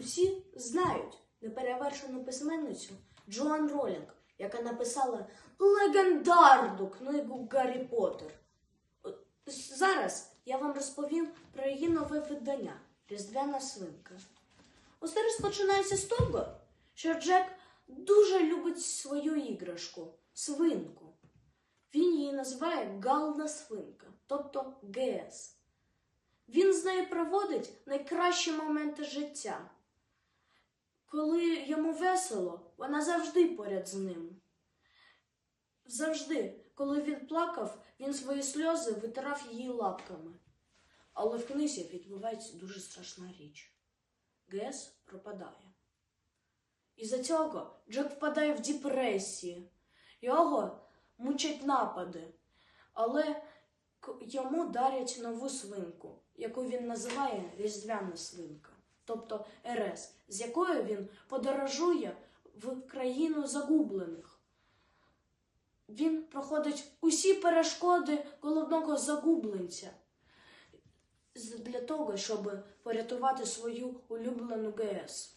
Усі знають неперевершену письменницю Джоан Ролінг, яка написала легендарну книгу Гаррі Поттер. Зараз я вам розповім про її нове видання Різдвяна свинка. Усе розпочинається з того, що Джек дуже любить свою іграшку свинку. Він її називає Гална свинка, тобто ГС. Він з нею проводить найкращі моменти життя. Йому весело, вона завжди поряд з ним. Завжди, коли він плакав, він свої сльози витирав її лапками. Але в книзі відбувається дуже страшна річ. Гес пропадає. Із-за цього Джек впадає в депресію. Його мучать напади, але йому дарять нову свинку, яку він називає Різдвяна свинка, тобто РС, з якою він подорожує в країну загублених. Він проходить усі перешкоди головного загубленця для того, щоб порятувати свою улюблену ГС.